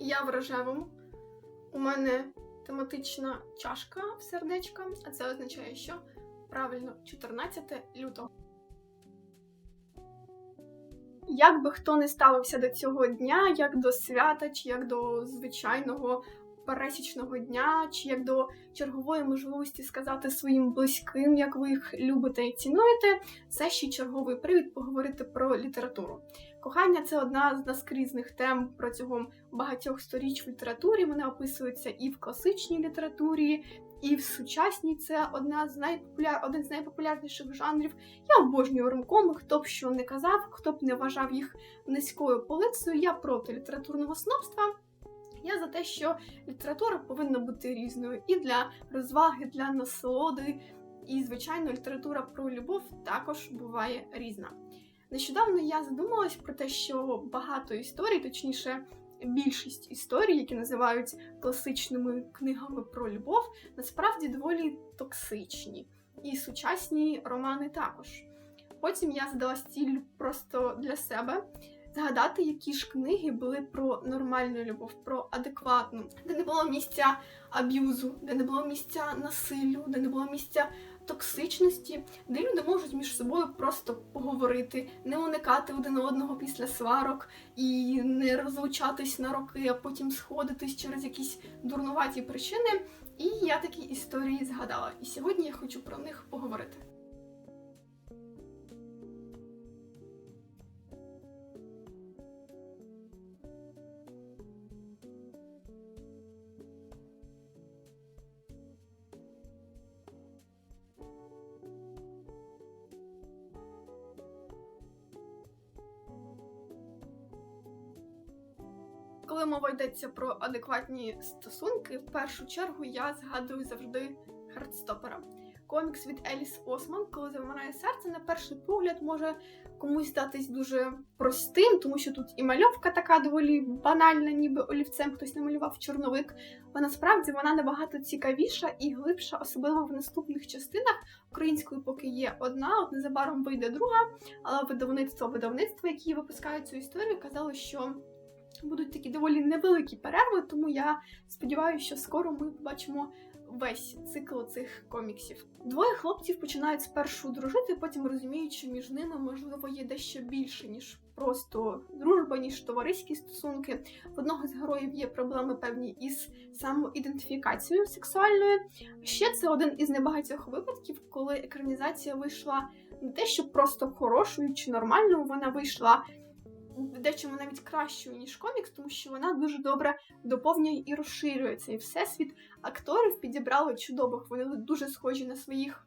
Я в рожевому. У мене тематична чашка в сердечка, а це означає, що правильно 14 лютого. Як би хто не ставився до цього дня, як до свята, чи як до звичайного пересічного дня, чи як до чергової можливості сказати своїм близьким, як ви їх любите і цінуєте, це ще черговий привід поговорити про літературу. Кохання це одна з наскрізних тем протягом багатьох сторіч в літературі. Вона описується і в класичній літературі, і в сучасній. Це одна з найпопуляр... один з найпопулярніших жанрів. Я обожнюю ромкоми, хто б що не казав, хто б не вважав їх низькою полицею. Я проти літературного снобства. Я за те, що література повинна бути різною і для розваги, для насолоди. І, звичайно, література про любов також буває різна. Нещодавно я задумалась про те, що багато історій, точніше, більшість історій, які називають класичними книгами про любов, насправді доволі токсичні. І сучасні романи також. Потім я задалась ціль просто для себе згадати, які ж книги були про нормальну любов, про адекватну, де не було місця аб'юзу, де не було місця насиллю, де не було місця токсичності, де люди можуть між собою просто поговорити, не уникати один одного після сварок і не розлучатись на роки, а потім сходитись через якісь дурнуваті причини. І я такі історії згадала. І сьогодні я хочу про них поговорити. Коли мова йдеться про адекватні стосунки, в першу чергу я згадую завжди Хардстопера. Комікс від Еліс Осман, коли замирає серце, на перший погляд може комусь здатись дуже простим, тому що тут і мальовка така доволі банальна, ніби олівцем хтось намалював чорновик. Бо насправді вона набагато цікавіша і глибша, особливо в наступних частинах. Українською поки є одна, от незабаром вийде друга, але видавництво видавництво, які випускають цю історію, казало, що будуть такі доволі невеликі перерви, тому я сподіваюся, що скоро ми побачимо весь цикл цих коміксів. Двоє хлопців починають спершу дружити, потім розуміють, що між ними можливо є дещо більше, ніж просто дружба, ніж товариські стосунки. В одного з героїв є проблеми певні із самоідентифікацією сексуальною. Ще це один із небагатьох випадків, коли екранізація вийшла не те, що просто хорошою чи нормальною, вона вийшла дечому навіть кращою, ніж комікс, тому що вона дуже добре доповнює і розширює цей всесвіт. Акторів підібрали чудових, вони дуже схожі на своїх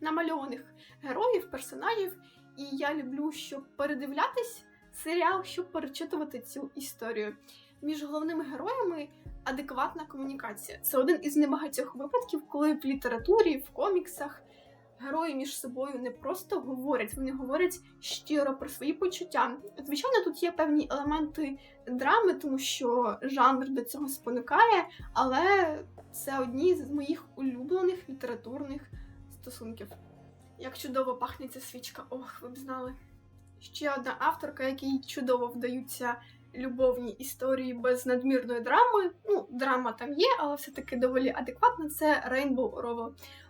намальованих героїв, персонажів. І я люблю, щоб передивлятись серіал, щоб перечитувати цю історію. Між головними героями адекватна комунікація. Це один із небагатьох випадків, коли в літературі, в коміксах герої між собою не просто говорять, вони говорять щиро про свої почуття. Звичайно, тут є певні елементи драми, тому що жанр до цього спонукає, але це одні з моїх улюблених літературних стосунків. Як чудово пахне ця свічка, ох, ви б знали. Ще одна авторка, якій чудово вдаються любовні історії без надмірної драми. Ну, драма там є, але все-таки доволі адекватна. Це Рейнбоу Рова.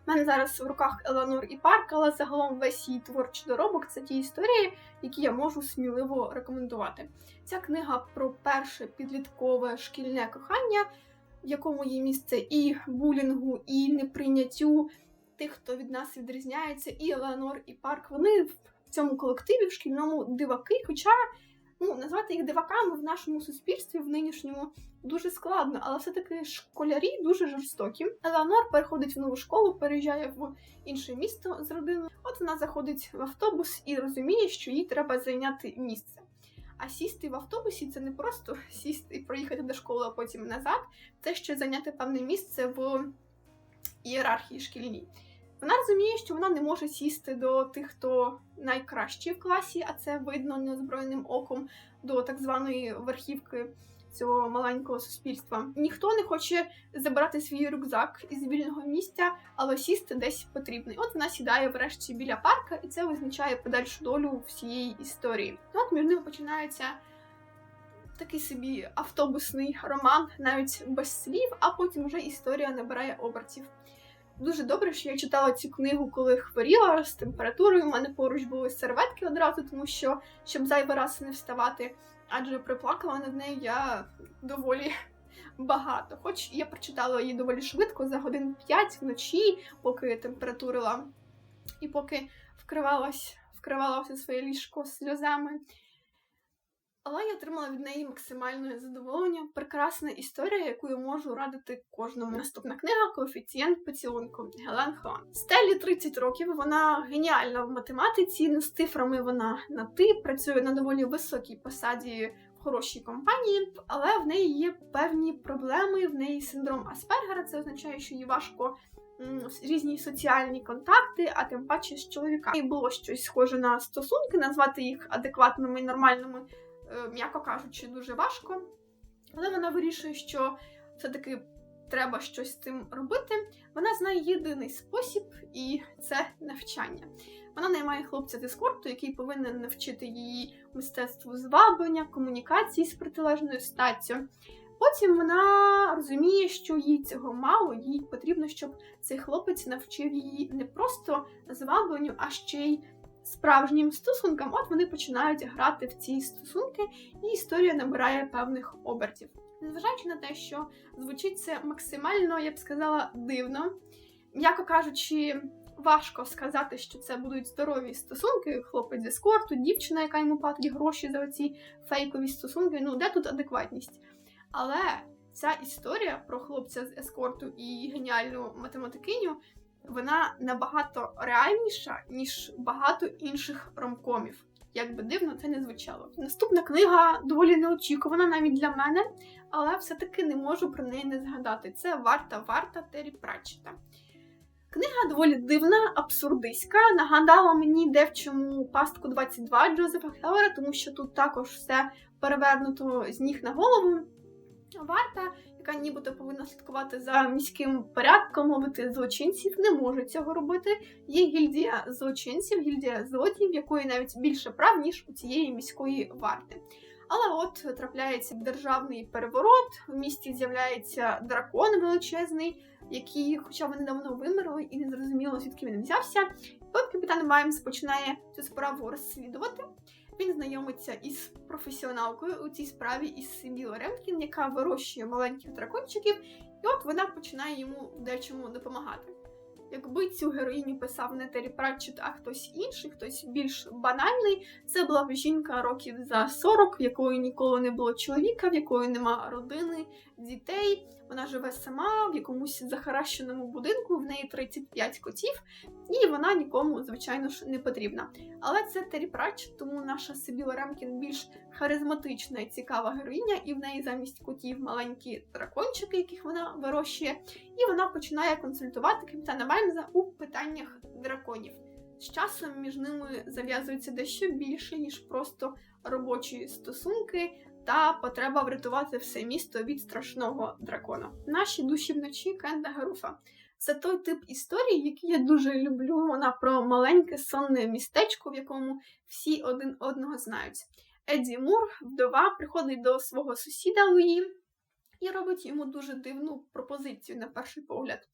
У мене зараз в руках Еланор і Парк, але загалом весь її творчий доробок це ті історії, які я можу сміливо рекомендувати. Ця книга про перше підліткове шкільне кохання, в якому є місце і булінгу, і неприйняттю тих, хто від нас відрізняється, і Елеонор, і Парк. Вони в цьому колективі в шкільному диваки, хоча ну, назвати їх диваками в нашому суспільстві в нинішньому дуже складно, але все-таки школярі дуже жорстокі. Елеонор переходить в нову школу, переїжджає в інше місто з родиною. От вона заходить в автобус і розуміє, що їй треба зайняти місце. А сісти в автобусі це не просто сісти і проїхати до школи, а потім назад. Це ще зайняти певне місце в ієрархії шкільній. Вона розуміє, що вона не може сісти до тих, хто найкращий в класі, а це видно неозброєним оком до так званої верхівки цього маленького суспільства. Ніхто не хоче забирати свій рюкзак із вільного місця, але сісти десь потрібно. І От вона сідає врешті біля парка, і це визначає подальшу долю всієї історії. І От між ними починається такий собі автобусний роман, навіть без слів, а потім вже історія набирає обертів. Дуже добре, що я читала цю книгу, коли хворіла з температурою. У мене поруч були серветки одразу, тому що щоб зайвий раз не вставати, адже приплакала над нею я доволі багато. Хоч я прочитала її доволі швидко, за годин 5 вночі, поки температурила і поки вкривалась, вкривала все своє ліжко сльозами. Але я отримала від неї максимальне задоволення. Прекрасна історія, яку я можу радити кожному. Наступна книга Коефіцієнт поцілунку Гелен Хон. Стелі 30 років. Вона геніальна в математиці. З цифрами вона на ти працює на доволі високій посаді хорошій компанії, але в неї є певні проблеми. В неї синдром Аспергера. Це означає, що їй важко. Різні соціальні контакти, а тим паче з чоловіками. Було щось схоже на стосунки, назвати їх адекватними і нормальними м'яко кажучи, дуже важко. Але вона вирішує, що все-таки треба щось з цим робити. Вона знає єдиний спосіб, і це навчання. Вона наймає хлопця з ескорту, який повинен навчити її мистецтву зваблення, комунікації з протилежною статтю. Потім вона розуміє, що їй цього мало, їй потрібно, щоб цей хлопець навчив її не просто звабленню, а ще й справжнім стосункам, от вони починають грати в ці стосунки, і історія набирає певних обертів. Незважаючи на те, що звучить це максимально, я б сказала, дивно, м'яко кажучи, важко сказати, що це будуть здорові стосунки, хлопець з ескорту, дівчина, яка йому платить гроші за оці фейкові стосунки. Ну, де тут адекватність? Але ця історія про хлопця з ескорту і геніальну математикиню вона набагато реальніша, ніж багато інших ромкомів. Як би дивно це не звучало. Наступна книга доволі неочікувана навіть для мене, але все-таки не можу про неї не згадати. Це Варта Варта Террі Пратчета. Книга доволі дивна, абсурдистська. Нагадала мені де в чому пастку 22 Джозефа Хеллера, тому що тут також все перевернуто з ніг на голову. Варта яка нібито повинна слідкувати за міським порядком, ловити злочинців, не може цього робити. Є гільдія злочинців, гільдія злодіїв, якої навіть більше прав, ніж у цієї міської варти. Але от трапляється державний переворот, в місті з'являється дракон величезний, який, хоча вони давно вимерли, і не зрозуміло, звідки він взявся. От капітан Ваймс починає цю справу розслідувати. Він знайомиться із професіоналкою у цій справі із Сибіл Ремкін, яка вирощує маленьких дракончиків, і от вона починає йому дечому допомагати. Якби цю героїню писав не Террі Пратчет, а хтось інший, хтось більш банальний, це була б жінка років за 40, в якої ніколи не було чоловіка, в якої нема родини, дітей. Вона живе сама в якомусь захаращеному будинку, в неї 35 котів, і вона нікому, звичайно ж, не потрібна. Але це Террі Пратчет, тому наша Сибіла Ремкін більш харизматична і цікава героїня, і в неї замість котів маленькі дракончики, яких вона вирощує, і вона починає консультувати капітана Ваймза у питаннях драконів. З часом між ними зав'язується дещо більше, ніж просто робочі стосунки та потреба врятувати все місто від страшного дракона. Наші душі вночі Кенда Гаруфа. Це той тип історії, який я дуже люблю. Вона про маленьке сонне містечко, в якому всі один одного знають. Еді Мур, вдова, приходить до свого сусіда Луї і робить йому дуже дивну пропозицію на перший погляд.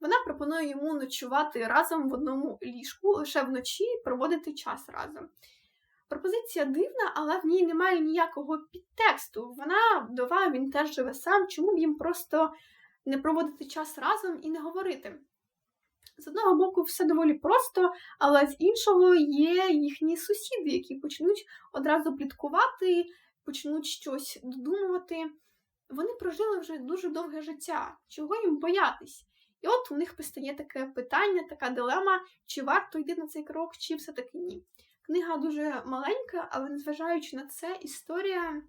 Вона пропонує йому ночувати разом в одному ліжку, лише вночі проводити час разом. Пропозиція дивна, але в ній немає ніякого підтексту. Вона вдова, він теж живе сам, чому б їм просто не проводити час разом і не говорити. З одного боку, все доволі просто, але з іншого є їхні сусіди, які почнуть одразу пліткувати, почнуть щось додумувати. Вони прожили вже дуже довге життя, чого їм боятись? І от у них постає таке питання, така дилема, чи варто йти на цей крок, чи все-таки ні. Книга дуже маленька, але незважаючи на це, історія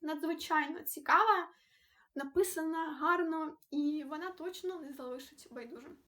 надзвичайно цікава, написана гарно, і вона точно не залишить байдужим.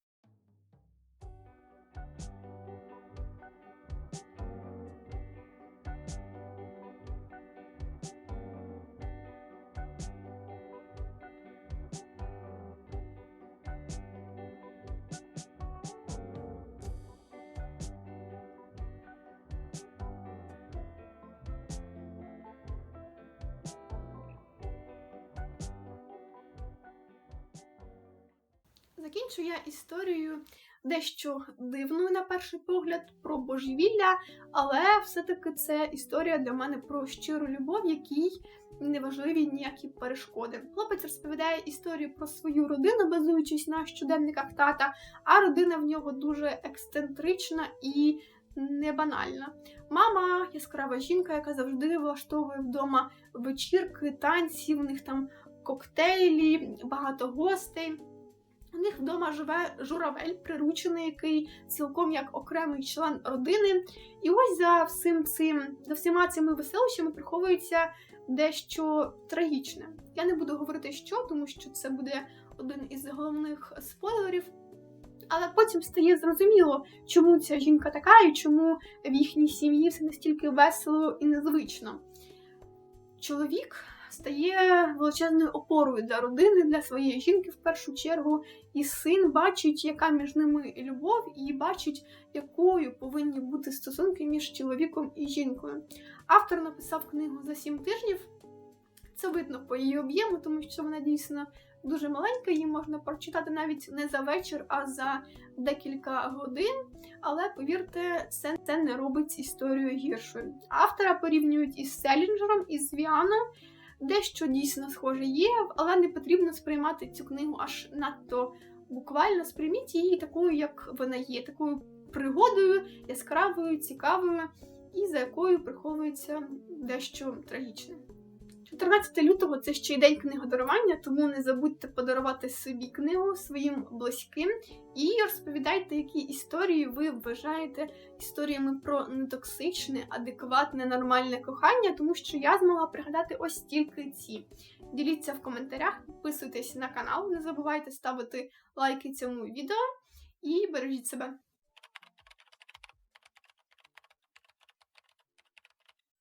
Закінчу я історією дещо дивною на перший погляд про божевілля, але все-таки це історія для мене про щиру любов, якій не важливі ніякі перешкоди. Хлопець розповідає історію про свою родину, базуючись на щоденниках тата, а родина в нього дуже ексцентрична і не банальна. Мама яскрава жінка, яка завжди влаштовує вдома вечірки, танці, в них там коктейлі, багато гостей. У них вдома живе журавель, приручений, який цілком як окремий член родини. І ось за всім цим, за всіма цими веселощами приховується дещо трагічне. Я не буду говорити, що, тому що це буде один із головних спойлерів. Але потім стає зрозуміло, чому ця жінка така і чому в їхній сім'ї все настільки весело і незвично. Чоловік стає величезною опорою для родини, для своєї жінки в першу чергу, і син бачить, яка між ними любов, і бачить, якою повинні бути стосунки між чоловіком і жінкою. Автор написав книгу за сім тижнів. Це видно по її об'єму, тому що вона дійсно дуже маленька, її можна прочитати навіть не за вечір, а за декілька годин. Але повірте, це, це не робить історію гіршою. Автора порівнюють із Селінджером, із Віаном. Дещо дійсно схоже є, але не потрібно сприймати цю книгу аж надто буквально. Сприйміть її такою, як вона є, такою пригодою, яскравою, цікавою, і за якою приховується дещо трагічне. 14 лютого це ще й день книгодарування, тому не забудьте подарувати собі книгу своїм близьким і розповідайте, які історії ви вважаєте історіями про нетоксичне, адекватне, нормальне кохання, тому що я змогла пригадати ось тільки ці. Діліться в коментарях, підписуйтесь на канал, не забувайте ставити лайки цьому відео і бережіть себе.